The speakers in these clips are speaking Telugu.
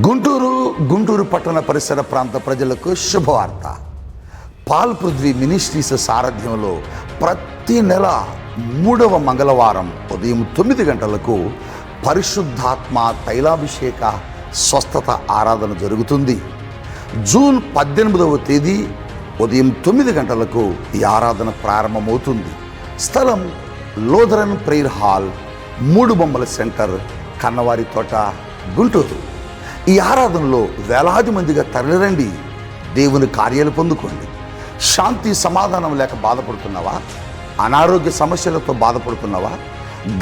గుంటూరు గుంటూరు పట్టణ పరిసర ప్రాంత ప్రజలకు శుభవార్త. పాల్ పృథ్వీ మినిస్ట్రీస్ సారథ్యంలో ప్రతి నెల మూడవ మంగళవారం ఉదయం తొమ్మిది గంటలకు పరిశుద్ధాత్మ తైలాభిషేక స్వస్థత ఆరాధన జరుగుతుంది. జూన్ పద్దెనిమిదవ తేదీ ఉదయం తొమ్మిది గంటలకు ఈ ఆరాధన ప్రారంభమవుతుంది. స్థలం లోధరన్ ప్రేయర్ హాల్ మూడు బొమ్మల సెంటర్ కన్నవారి తోట గుంటూరు. ఈ ఆరాధనలో వేలాది మందిగా తరలిరండి. దేవుని కార్యాలు పొందుకోండి. శాంతి సమాధానం లేక బాధపడుతున్నావా? అనారోగ్య సమస్యలతో బాధపడుతున్నావా?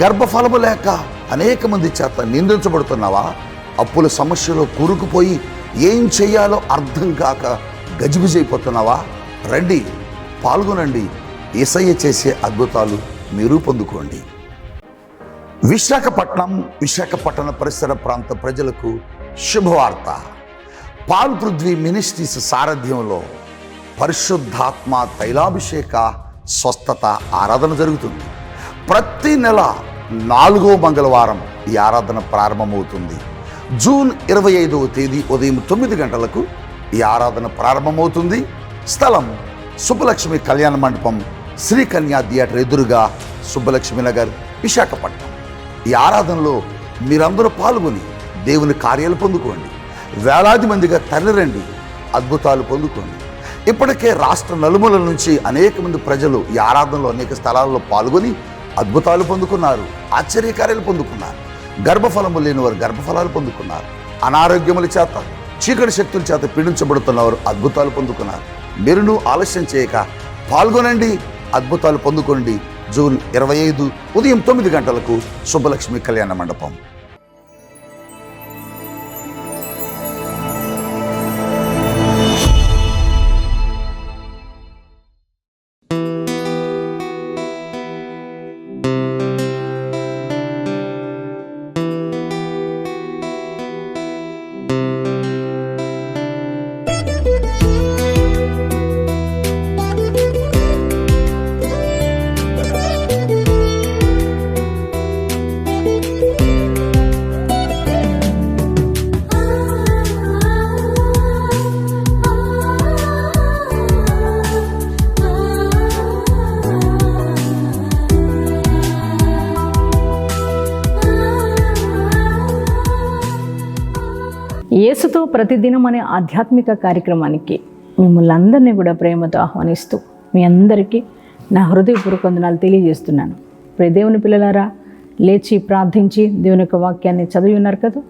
గర్భఫలము లేక అనేక మంది చేత నిందించబడుతున్నావా? అప్పుల సమస్యలో కూరుకుపోయి ఏం చేయాలో అర్థం కాక గజిబిజైపోతున్నావా రండి పాల్గొనండి. ఇసయ్య చేసే అద్భుతాలు మీరు పొందుకోండి. విశాఖపట్నం విశాఖపట్నం పరిసర ప్రాంత ప్రజలకు శుభవార్త. పాల్ పృథ్వీ మినిస్ట్రీస్ సారథ్యంలో పరిశుద్ధాత్మ తైలాభిషేక స్వస్థత ఆరాధన జరుగుతుంది. ప్రతి నెల నాలుగో మంగళవారం ఈ ఆరాధన ప్రారంభమవుతుంది. జూన్ ఇరవై ఐదవ తేదీ ఉదయం తొమ్మిది గంటలకు ఈ ఆరాధన ప్రారంభమవుతుంది. స్థలం సుబ్బలక్ష్మి కళ్యాణ మండపం శ్రీ కన్యా థియేటర్ ఎదురుగా సుబ్బలక్ష్మి నగర్ విశాఖపట్నం. ఈ ఆరాధనలో మీరందరూ పాల్గొని దేవుని కార్యాలు పొందుకోండి. వేలాది మందిగా తరలిరండి అద్భుతాలు పొందుకోండి. ఇప్పటికే రాష్ట్ర నలుమూలల నుంచి అనేక మంది ప్రజలు ఈ ఆరాధనలో అనేక స్థలాల్లో పాల్గొని అద్భుతాలు పొందుకున్నారు ఆశ్చర్యకార్యాలు పొందుకున్నారు. గర్భఫలము లేని వారు గర్భఫలాలు పొందుకున్నారు. అనారోగ్యముల చేత చీకటి శక్తుల చేత పీడించబడుతున్నవారు అద్భుతాలు పొందుకున్నారు. మీరును ఆలస్యం చేయక పాల్గొనండి అద్భుతాలు పొందుకోండి. జూన్ ఇరవై ఐదు ఉదయం తొమ్మిది గంటలకు శుభలక్ష్మి కళ్యాణ మండపం. యేసుతో ప్రతిదినం అనే ఆధ్యాత్మిక కార్యక్రమానికి మిమ్మల్ని అందరినీ కూడా ప్రేమతో ఆహ్వానిస్తూ మీ అందరికీ నా హృదయపూర్వక వందనాలు తెలియజేస్తున్నాను. ప్రియ దేవుని పిల్లలారా లేచి ప్రార్థించి దేవుని యొక్క వాక్యాన్ని చదివి ఉన్నారు కదా?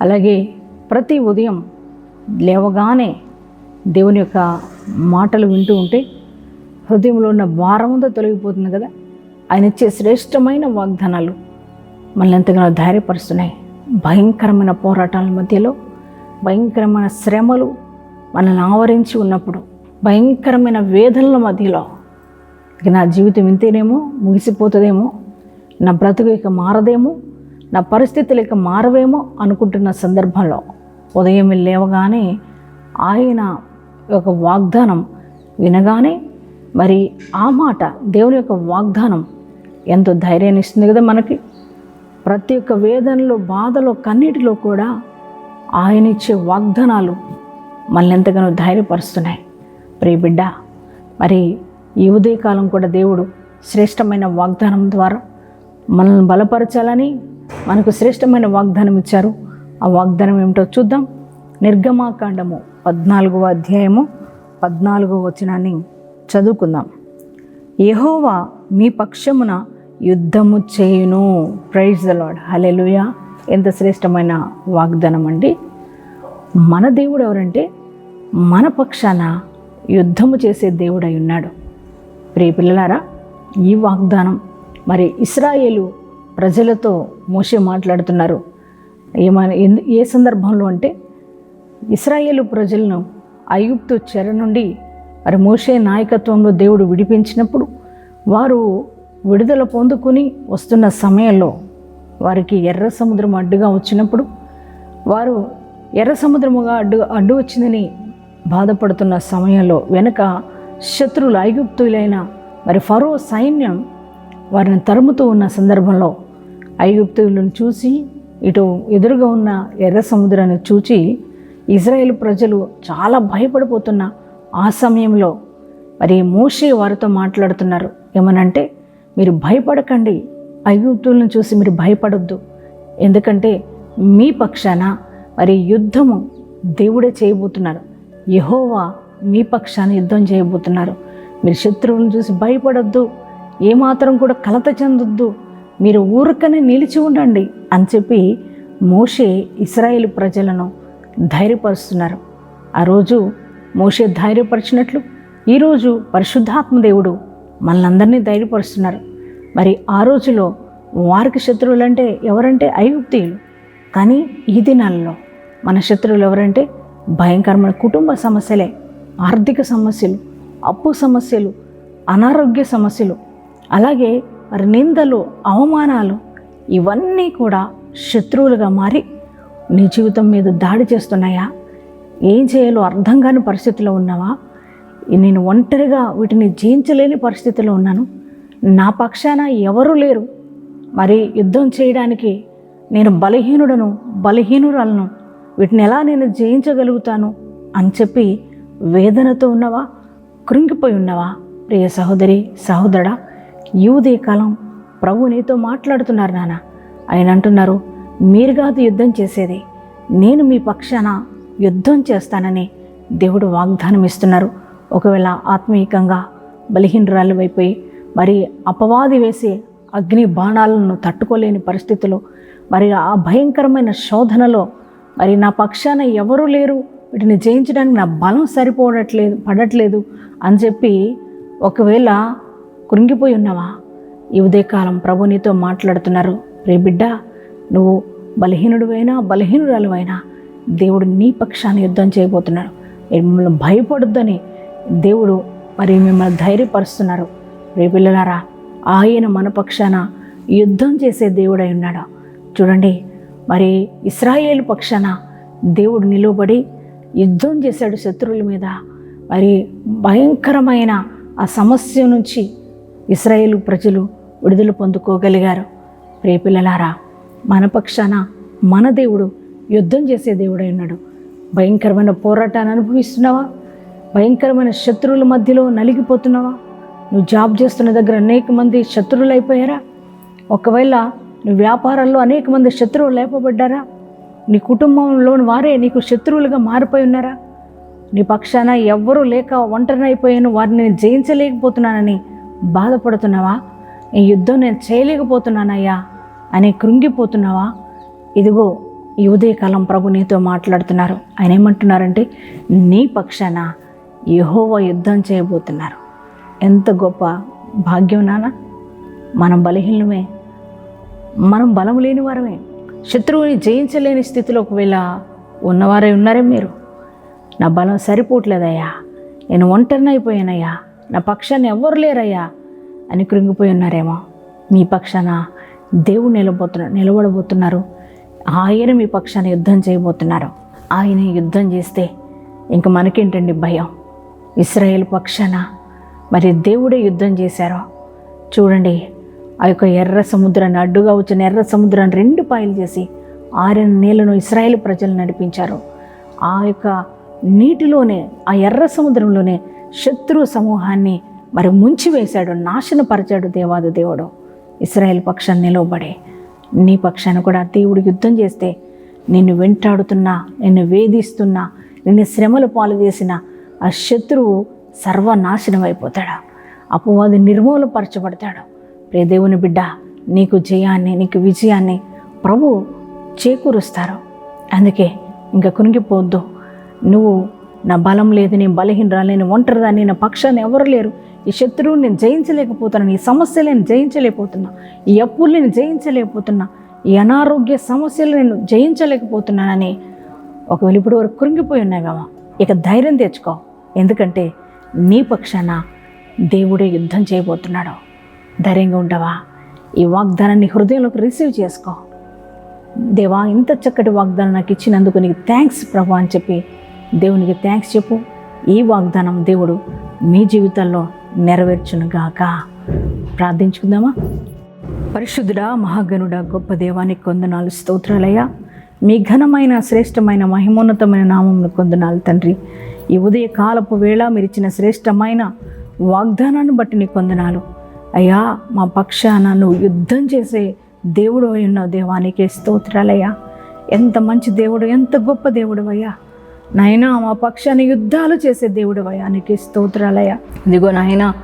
అలాగే ప్రతి ఉదయం లేవగానే దేవుని యొక్క మాటలు వింటూ ఉంటే హృదయంలో ఉన్న భారమంతా తొలగిపోతుంది కదా? ఆయన ఇచ్చే శ్రేష్టమైన వాగ్దానాలు మనల్ని ఎంతగానో ధైర్యపరుస్తున్నాయి. భయంకరమైన పోరాటాల మధ్యలో భయంకరమైన శ్రమలు మనల్ని ఆవరించి ఉన్నప్పుడు భయంకరమైన వేదనల మధ్యలో ఇక నా జీవితం ఇంతేనేమో ముగిసిపోతుందేమో నా బ్రతుకు ఇక మారదేమో నా పరిస్థితులు ఇక మారవేమో అనుకుంటున్న సందర్భంలో ఉదయం లేవగానే ఆయన యొక్క వాగ్దానం వినగానే మరి ఆ మాట దేవుని యొక్క వాగ్దానం ఎంతో ధైర్యాన్ని ఇస్తుంది కదా మనకి. ప్రతి ఒక్క వేదనలో బాధలో కన్నీటిలో కూడా ఆయన ఇచ్చే వాగ్దానాలు మనల్ని ఎంతగానో ధైర్యపరుస్తున్నాయి. ప్రియ బిడ్డ మరి ఈ ఉదయకాలం కూడా దేవుడు శ్రేష్టమైన వాగ్దానం ద్వారా మనల్ని బలపరచాలని మనకు శ్రేష్టమైన వాగ్దానం ఇచ్చారు. ఆ వాగ్దానం ఏమిటో చూద్దాం. నిర్గమాకాండము పద్నాలుగవ అధ్యాయము పద్నాలుగవ వచనాన్ని చదువుకుందాం. యహోవా మీ పక్షమున యుద్ధము చేయును. ప్రైజ్ ద లాడ్ హలెలుయా ఎంత శ్రేష్టమైన వాగ్దానం అండి మన దేవుడు ఎవరంటే మన పక్షాన యుద్ధము చేసే దేవుడై ఉన్నాడు. ప్రియ పిల్లలారా ఈ వాగ్దానం మరి ఇస్రాయేలు ప్రజలతో మోసే మాట్లాడుతున్నారు. ఏమని ఎందు- ఏ సందర్భంలో అంటే ఇస్రాయేలు ప్రజలను ఐగుప్తు చెర నుండి మరి మోషే నాయకత్వంలో దేవుడు విడిపించినప్పుడు వారు విడుదల పొందుకుని వస్తున్న సమయంలో వారికి ఎర్ర సముద్రం అడ్డుగా వచ్చినప్పుడు వారు ఎర్ర సముద్రముగా అడ్డు అడ్డు వచ్చిందని బాధపడుతున్న సమయంలో వెనుక శత్రువులు ఐగుప్తులైన మరి ఫరో సైన్యం వారిని తరుముతూ ఉన్న సందర్భంలో ఐగుప్తులను చూసి ఇటు ఎదురుగా ఉన్న ఎర్ర సముద్రాన్ని చూచి ఇజ్రాయేల్ ప్రజలు చాలా భయపడిపోతున్న ఆ సమయంలో మరి మోషే వారితో మాట్లాడుతున్నారు. ఏమనంటే మీరు భయపడకండి ఐగుప్తులను చూసి మీరు భయపడొద్దు. ఎందుకంటే మీ పక్షాన మరి యుద్ధము దేవుడే చేయబోతున్నారు. యహోవా మీ పక్షాన యుద్ధం చేయబోతున్నారు. మీరు శత్రువులను చూసి భయపడొద్దు. ఏమాత్రం కూడా కలత చెందొద్దు. మీరు ఊరకనే నిలిచి ఉండండి అని చెప్పి మోషే ఇస్రాయేల్ ప్రజలను ధైర్యపరుస్తున్నారు. ఆ రోజు మోషే ధైర్యపరిచినట్లు ఈరోజు పరిశుద్ధాత్మ దేవుడు మనల్ని ధైర్యపరుస్తున్నారు. మరి ఆ రోజులో వారికి శత్రువులు అంటే ఎవరంటే ఐగుప్తీయులు. కానీ ఈ దినాల్లో మన శత్రువులు ఎవరంటే భయంకరమైన కుటుంబ సమస్యలే ఆర్థిక సమస్యలు అప్పు సమస్యలు అనారోగ్య సమస్యలు అలాగే మరి నిందలు అవమానాలు ఇవన్నీ కూడా శత్రువులుగా మారి నీ జీవితం మీద దాడి చేస్తున్నాయా? ఏం చేయాలో అర్థం కాని పరిస్థితిలో ఉన్నావా? నేను ఒంటరిగా వీటిని జయించలేని పరిస్థితిలో ఉన్నాను. నా పక్షాన ఎవరూ లేరు. మరి యుద్ధం చేయడానికి నేను బలహీనుడను బలహీనురాలను వీటిని ఎలా నేను జయించగలుగుతాను అని చెప్పి వేదనతో ఉన్నవా? కృంగిపోయి ఉన్నవా? ప్రియ సహోదరి సహోదరుడా ఈ కాలం ప్రభు నీతో మాట్లాడుతున్నారు నాన్న. ఆయన అంటున్నారు మీరు కాదు యుద్ధం చేసేది. నేను మీ పక్షాన యుద్ధం చేస్తానని దేవుడు వాగ్దానం ఇస్తున్నారు ఒకవేళ ఆత్మీయంగా బలహీనరాలు అయిపోయి మరి అపవాది వేసే అగ్ని బాణాలను తట్టుకోలేని పరిస్థితిలో మరి ఆ భయంకరమైన శోధనలో మరి నా పక్షాన ఎవరూ లేరు? వీటిని జయించడానికి నా బలం సరిపోవట్లేదు పడట్లేదు అని చెప్పి ఒకవేళ కృంగిపోయి ఉన్నావా? ఈ ఉదయకాలం ప్రభు నీతో మాట్లాడుతున్నారు. రే బిడ్డ నువ్వు బలహీనుడువైనా బలహీనురాలువైనా దేవుడు నీ పక్షాన్ని యుద్ధం చేయబోతున్నాడు. మిమ్మల్ని భయపడొద్దని దేవుడు మరి మిమ్మల్ని ధైర్యపరుస్తున్నారు. రేపిల్లలారా ఆయన మన పక్షాన యుద్ధం చేసే దేవుడై ఉన్నాడు? చూడండి మరి ఇస్రాయేల్ పక్షాన దేవుడు నిలువబడి యుద్ధం చేశాడు శత్రువుల మీద. మరి భయంకరమైన ఆ సమస్య నుంచి ఇస్రాయేల్ ప్రజలు విడుదల పొందుకోగలిగారు. రేపిల్లలారా మన పక్షాన మన దేవుడు యుద్ధం చేసే దేవుడై ఉన్నాడు. భయంకరమైన పోరాటాన్ని అనుభవిస్తున్నావా? భయంకరమైన శత్రువుల మధ్యలో నలిగిపోతున్నావా? నువ్వు జాబ్ చేస్తున్న దగ్గర అనేక మంది శత్రువులు అయిపోయారా? ఒకవేళ నువ్వు వ్యాపారాల్లో అనేక మంది శత్రువులు లేపబడ్డారా? నీ కుటుంబంలోని వారే నీకు శత్రువులుగా మారిపోయి ఉన్నారా? నీ పక్షాన ఎవ్వరూ లేక ఒంటరినైపోయాను వారిని నేను జయించలేకపోతున్నానని బాధపడుతున్నావా? ఈ యుద్ధం నేను చేయలేకపోతున్నానయ్యా అని కృంగిపోతున్నావా? ఇదిగో ఈ ఉదయకాలం ప్రభు నీతో మాట్లాడుతున్నారు. ఆయన ఏమంటున్నారంటే నీ పక్షాన యహోవ యుద్ధం చేయబోతున్నారు. ఎంత గొప్ప భాగ్యం నాన్న. మనం బలహీనమే మనం బలం లేని వారమే. శత్రువుని జయించలేని స్థితిలో ఒకవేళ ఉన్నవారే ఉన్నారే మీరు. నా బలం సరిపోవట్లేదయ్యా. నేను ఒంటరిని అయిపోయానయ్యా నా పక్షాన్ని ఎవ్వరు లేరయ్యా అని కృంగిపోయి ఉన్నారేమో. మీ పక్షాన దేవుడు నిలబోతున్నారు నిలబడబోతున్నారు. ఆయన మీ పక్షాన యుద్ధం చేయబోతున్నారు. ఆయన యుద్ధం చేస్తే ఇంక మనకేంటండి భయం? ఇస్రాయేల్ పక్షాన మరి దేవుడే యుద్ధం చేశారో? చూడండి ఆ యొక్క ఎర్ర సముద్రాన్ని అడ్డుగా వచ్చిన ఎర్ర సముద్రాన్ని రెండు పాయలు చేసి ఆరిన నీళ్ళను ఇస్రాయేల్ ప్రజలు నడిపించారు. ఆ యొక్క నీటిలోనే ఆ ఎర్ర సముద్రంలోనే శత్రు సమూహాన్ని మరి ముంచివేశాడు నాశనపరిచాడు దేవాది దేవుడు. ఇస్రాయేల్ పక్షాన్ని నిలవబడే. నీ పక్షాన్ని కూడా దేవుడు యుద్ధం చేస్తే నిన్ను వెంటాడుతున్నా నిన్ను వేధిస్తున్నా నిన్ను శ్రమలు పాలు చేసిన ఆ శత్రువు సర్వనాశనం అయిపోతాడు అపవాది నిర్మూలపరచబడతాడు? ప్రియదేవుని బిడ్డ నీకు జయాన్ని నీకు విజయాన్ని ప్రభు చేకూరుస్తారు. అందుకే ఇంకా కునిగిపోవద్దు. నువ్వు నా బలం లేదు నేను బలహీనరా నేను ఒంటరిదాన్ని నా పక్షాన్ని ఎవరు లేరు. ఈ శత్రువు నేను జయించలేకపోతున్నాను ఈ సమస్యలు నేను జయించలేకపోతున్నా ఈ అప్పులు నేను జయించలేకపోతున్నా ఈ అనారోగ్య సమస్యలు నేను జయించలేకపోతున్నానని ఒకవేళ ఇప్పుడు వరకు కృంగిపోయి ఉన్నావేమో ఇక ధైర్యం తెచ్చుకో. ఎందుకంటే నీ పక్షాన దేవుడే యుద్ధం చేయబోతున్నాడు. ధైర్యంగా ఉండవా? ఈ వాగ్దానాన్ని హృదయంలోకి రిసీవ్ చేసుకో. దేవా ఇంత చక్కటి వాగ్దానం నాకు ఇచ్చినందుకు నీకు థ్యాంక్స్ ప్రభా అని చెప్పి దేవునికి థ్యాంక్స్ చెప్పు. ఈ వాగ్దానం దేవుడు మీ జీవితంలో నెరవేర్చునుగాక ప్రార్థించుకుందామా? పరిశుద్ధుడా మహాగనుడ గొప్ప దేవానికి కొందనాలు స్తోత్రాలయ్యా. మీ ఘనమైన శ్రేష్టమైన మహిమోన్నతమైన నామంను కొందనాలు తండ్రి. ఈ ఉదయ కాలపు వేళ మీరు ఇచ్చిన శ్రేష్టమైన వాగ్దానాన్ని బట్టి నీ కొందనాలు అయ్యా మా పక్షాన నువ్వు యుద్ధం చేసే దేవుడు అయి ఉన్నావు. దేవానికి స్తోత్రాలయ్యా. ఎంత మంచి దేవుడు ఎంత గొప్ప దేవుడు అయ్యా. నాయనా మా పక్షాన్ని యుద్ధాలు చేసే దేవుడు అయానికి స్తోత్రాలయ్యా. ఇదిగో నాయనా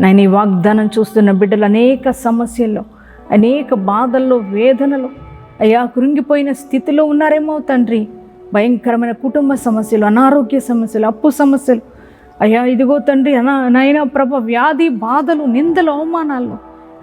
నాయన ఈ వాగ్దానం చూస్తున్న బిడ్డలు అనేక సమస్యల్లో అనేక బాధల్లో వేదనలో అయ్యా కృంగిపోయిన స్థితిలో ఉన్నారేమో తండ్రి. భయంకరమైన కుటుంబ సమస్యలు అనారోగ్య సమస్యలు అప్పు సమస్యలు. అయ్యా ఇదిగో తండ్రి అనా నైనా ప్రభ వ్యాధి బాధలు నిందలు అవమానాలు.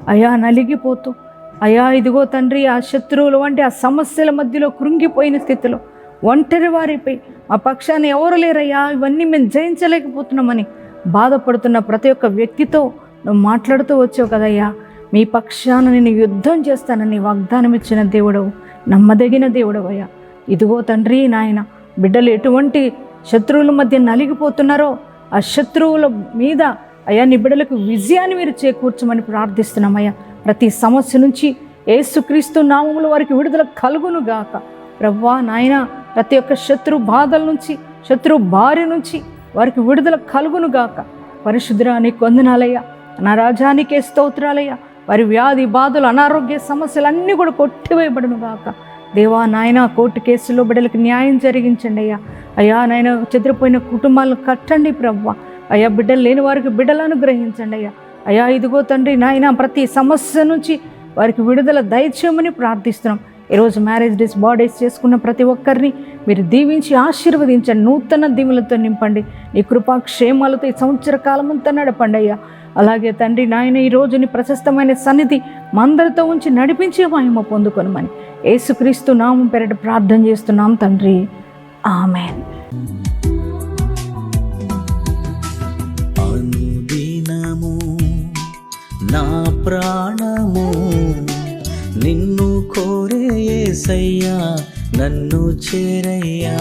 అయ్యా నలిగిపోతూ. అయ్యా ఇదిగో తండ్రి ఆ శత్రువులు వంటి ఆ సమస్యల మధ్యలో కృంగిపోయిన స్థితిలో ఒంటరి వారిపై ఆ పక్షాన్ని ఎవరు లేరయ్యా? ఇవన్నీ మేము జయించలేకపోతున్నామని బాధపడుతున్న ప్రతి ఒక్క వ్యక్తితో నువ్వు మాట్లాడుతూ వచ్చావు కదయ్యా. మీ పక్షాన నేను యుద్ధం చేస్తానని వాగ్దానం ఇచ్చిన దేవుడవు నమ్మదగిన దేవుడవయ్యా. ఇదిగో తండ్రి నాయన బిడ్డలు ఎటువంటి శత్రువుల మధ్య నలిగిపోతున్నారో ఆ శత్రువుల మీద అయ్యా నీ బిడ్డలకు విజయాన్ని మీరు చేకూర్చమని ప్రార్థిస్తున్నామయ్యా. ప్రతి సమస్య నుంచి ఏసుక్రీస్తు నామములు వారికి విడుదల కలుగును గాక. ప్రవ్వా నాయన ప్రతి ఒక్క శత్రు బాధల నుంచి శత్రు భార్య నుంచి వారికి విడుదల కలుగును గాక. పరిశుద్ధురాని వందనాలయ్యా. నా రాజానికే స్తోత్రాలయ్యా. వారి వ్యాధి బాధలు అనారోగ్య సమస్యలు అన్నీ కూడా కొట్టివేయబడును గాక. దేవా నాయన కోర్టు కేసులో బిడ్డలకు న్యాయం జరిగించండి అయ్యా. అయ్యా నాయన చెదిరిపోయిన కుటుంబాలను కట్టండి ప్రవ్వ. అయ్యా బిడ్డలు లేని వారికి బిడ్డలను గ్రహించండి అయ్యా. అయ్యా ఇదిగో తండ్రి నాయన ప్రతి సమస్య నుంచి వారికి విడుదల దయచేయమని ప్రార్థిస్తున్నాం. ఈరోజు మ్యారేజ్ డేస్ బాడీస్ చేసుకున్న ప్రతి ఒక్కరిని మీరు దీవించి ఆశీర్వదించండి. నూతన దీవులతో నింపండి. నీ కృపా క్షేమాలతో ఈ సంవత్సర కాలం అంతా నడపండి అయ్యా. అలాగే తండ్రి నాయన ఈ రోజుని ప్రశస్తమైన సన్నిధి మందరితో ఉంచి నడిపించే మహిమ పొందుకొనమని యేసుక్రీస్తు నామం పెరట ప్రార్థన చేస్తున్నాం తండ్రి. ఆమెన్. అనుదినము నా ప్రాణము నిన్ను కోరే యేసయ్యా నన్ను చేరయ్యా.